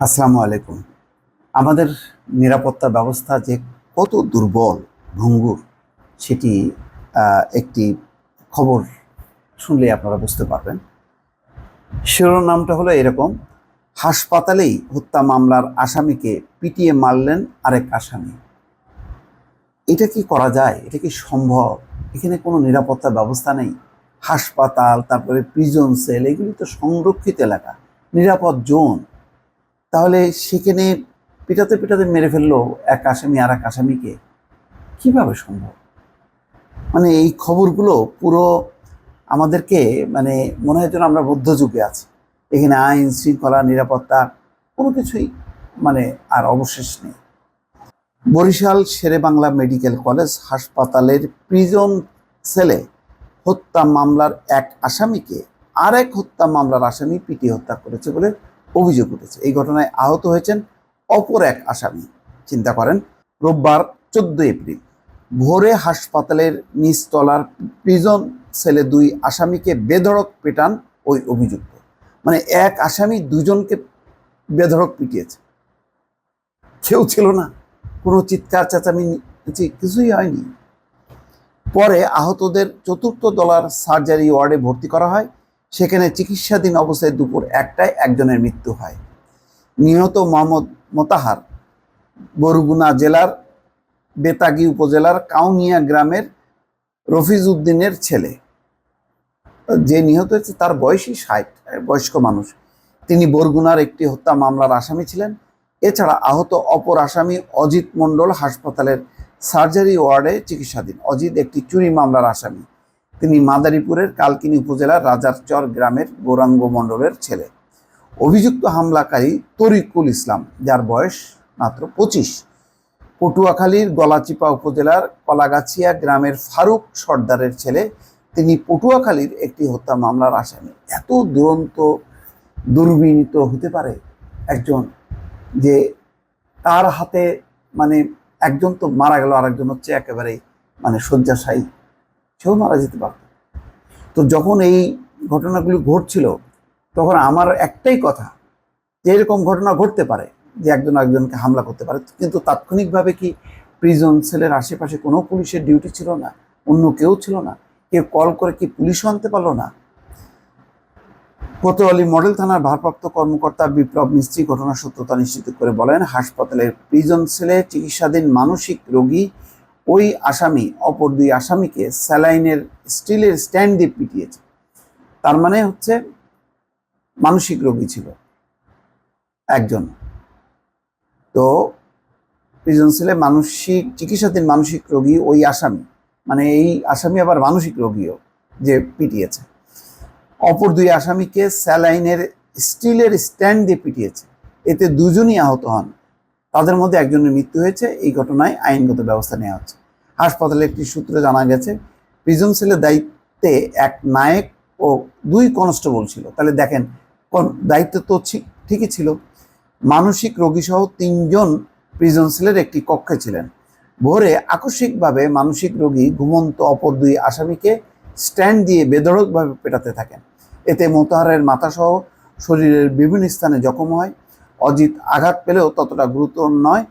আসসালামু আলাইকুম। আমাদের নিরাপত্তা ব্যবস্থা যে কত দুর্বল, ভঙ্গুর, সেটি একটি খবর শুনলে আপনারা বুঝতে পারবেন। শিরোনামটা হলো এরকম, হাসপাতালেই হত্যা মামলার আসামিকে পিটিয়ে মারলেন আরেক আসামি। এটা কি করা যায়? এটা কি সম্ভব? এখানে কোনো নিরাপত্তা ব্যবস্থা নেই। হাসপাতাল, তারপরে প্রিজন সেল এগুলি তো সংরক্ষিত এলাকা, নিরাপদ জোন। তাহলে সেখানে পিটাতে পিটাতে মেরে ফেলল এক আসামি আর এক আসামিকে। কীভাবে সম্ভব? মানে এই খবরগুলো পুরো আমাদেরকে মানে মনে হয় যেন আমরা মধ্যযুগে আছি। এখানে আইন, শৃঙ্খলা, নিরাপত্তা কোনো কিছুই মানে আর অবশেষ নেই। বরিশাল শেরে বাংলা মেডিকেল কলেজ হাসপাতালের প্রিজন সেলে হত্যা মামলার এক আসামিকে আর এক হত্যা মামলার আসামি পিটিয়ে হত্যা করেছে বলে অভিযোগ উঠেছে। এই ঘটনায় আহত হয়েছেন অপর এক আসামি। চিন্তা করেন, রোববার চোদ্দ এপ্রিল, ভোরে হাসপাতালের নিচতলার প্রিজন সেলে দুই আসামিকে বেধড়ক পেটান ওই অভিযুক্ত। মানে এক আসামি দুজনকে বেধড়ক পিটিয়েছে। কেউ ছিল না। কোনো চিৎকার চেঁচামি কিছুই হয়নি। পরে আহতদের চতুর্থ দলার সার্জারি ওয়ার্ডে ভর্তি করা হয়। সেখানে চিকিৎসাধীন অবস্থায় দুপুর একটায় একজনের মৃত্যু হয়। নিহত মোহাম্মদ মোতাহার বরগুনা জেলার বেতাগি উপজেলার কাউনিয়া গ্রামের রফিজ উদ্দিনের ছেলে। যে নিহত হয়েছে তার বয়সই ষাট বয়স্ক মানুষ। তিনি বরগুনার একটি হত্যা মামলার আসামি ছিলেন। এছাড়া আহত অপর আসামি অজিত মণ্ডল হাসপাতালের সার্জারি ওয়ার্ডে চিকিৎসাধীন। অজিত একটি চুরি মামলার আসামি। তিনি মাদারীপুরের কালকিনি উপজেলার রাজারচর গ্রামের গৌরাঙ্গ মণ্ডলের ছেলে। অভিযুক্ত হামলাকারী তরিকুল ইসলাম, যার বয়স মাত্র পঁচিশ, পটুয়াখালীর গলাচিপা উপজেলার কলাগাছিয়া গ্রামের ফারুক সর্দারের ছেলে। তিনি পটুয়াখালীর একটি হত্যা মামলার আসামি। এত দুরন্ত, দুর্বিনীত হতে পারে একজন যে তার হাতে মানে একজন তো মারা গেল, আরেকজন হচ্ছে একেবারেই মানে শয্যাশায়ী। সেও মারা যেতে পারত। তো যখন এই ঘটনাগুলি ঘটছিল, তখন আমার একটাই কথা যে এরকম ঘটনা ঘটতে পারে যে একজন একজনকে হামলা করতে পারে। কিন্তু তাৎক্ষণিকভাবে কি প্রিজন সেলের আশেপাশে কোনো পুলিশের ডিউটি ছিল না? অন্য কেউ ছিল না? কেউ কল করে কি পুলিশও আনতে পারল না? কোতোয়ালি মডেল থানার ভারপ্রাপ্ত কর্মকর্তা বিপ্লব মিস্ত্রি ঘটনার সত্যতা নিশ্চিত করে বলেন, হাসপাতালের প্রিজন সেলে চিকিৎসাধীন মানসিক রোগী ওই আসামি, অপর দুই আসামিকে স্যালাইনের স্টিলের স্ট্যান্ড দিয়ে পিটিয়েছে। তার মানে হচ্ছে মানসিক রোগী ছিল একজন। তো প্রিজন সেলে মানসিক, চিকিৎসাধীন মানসিক রোগী ওই আসামি মানে এই আসামি আবার মানসিক রোগীও যে পিটিয়েছে। অপর দুই আসামিকে স্যালাইনের স্টিলের স্ট্যান্ড দিয়ে পিটিয়েছে। এতে দুজনই আহত হন। তাদের মধ্যে একজনের মৃত্যু হয়েছে, এই ঘটনায় আইনগত ব্যবস্থা নেওয়া হচ্ছে। হাসপাতালে একটি সূত্রে জানা গেছে, প্রিজন সেলের দায়িত্বে এক নায়ক ও দুই কনস্টেবল ছিল। তাহলে দেখেন দায়িত্ব তো ঠিকই ছিল। মানসিক রোগীসহ তিনজন প্রিজন সেলের একটি কক্ষে ছিলেন। ভোরে আকস্মিকভাবে মানসিক রোগী ঘুমন্ত অপর দুই আসামিকে স্ট্যান্ড দিয়ে বেধড়কভাবে পেটাতে থাকেন। এতে মোতাহারের মাথাসহ শরীরের বিভিন্ন স্থানে জখম হয়। অজিত আঘাত পেলেও ততটা গুরুতর নয়।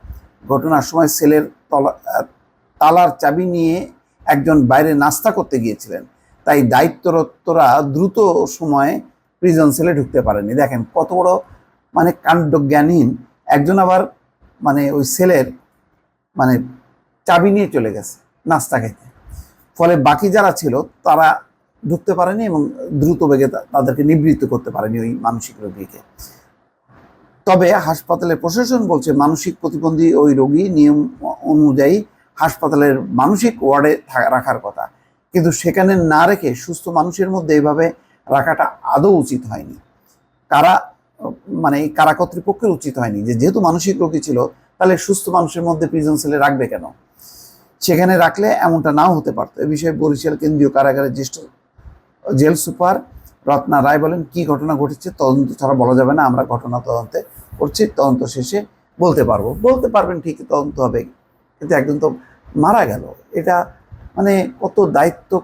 ঘটনার সময় সেলের তলা, তালার চাবি নিয়ে একজন বাইরে নাস্তা করতে গিয়েছিলেন। তাই দায়িত্বরতরা দ্রুত সময়ে প্রিজন সেলে ঢুকতে পারেনি। দেখেন কত বড় মানে কাণ্ডজ্ঞানহীন একজন আবার মানে ওই সেলের মানে চাবি নিয়ে চলে গেছে নাস্তা খেতে। ফলে বাকি যারা ছিল তারা ঢুকতে পারেনি এবং দ্রুত বেগে তাদেরকে নিবৃত্ত করতে পারেনি ওই মানসিক রোগীকে। তবে হাসপাতালের প্রশাসন বলছে মানসিক প্রতিবন্ধী ওই রোগী নিয়ম অনুযায়ী হাসপাতালের মানসিক ওয়ার্ডে রাখার কথা। কিন্তু সেখানে না রেখে সুস্থ মানুষের মধ্যে এইভাবে রাখাটা আদৌ উচিত হয়নি। কারা মানে কারা কর্তৃপক্ষের উচিত হয়নি যে যেহেতু মানসিক রোগী ছিল, তাহলে সুস্থ মানুষের মধ্যে প্রিজন সেলে রাখবে কেন? সেখানে রাখলে এমনটা নাও হতে পারতো। এ বিষয়ে বরিশাল কেন্দ্রীয় কারাগারের জ্যেষ্ঠ জেল সুপার রত্না রায় বলেন, কি ঘটনা ঘটেছে তদন্ত ছাড়া বলা যাবে না। আমরা ঘটনা তদন্তে করছি, তদন্ত শেষে বলতে পারব। বলতে পারবেন ঠিকই তদন্ত হবে। কিন্তু একজন তো মারা গেল। এটা মানে কত দায়িত্ব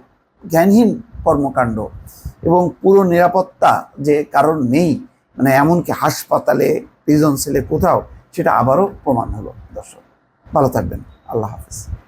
জ্ঞানহীন কর্মকাণ্ড। এবং পুরো নিরাপত্তা যে কারণ নেই মানে এমনকি হাসপাতালে প্রিজন সেলে কোথাও, সেটা আবারও প্রমাণ হলো। দর্শক, ভালো থাকবেন। আল্লাহ হাফিজ।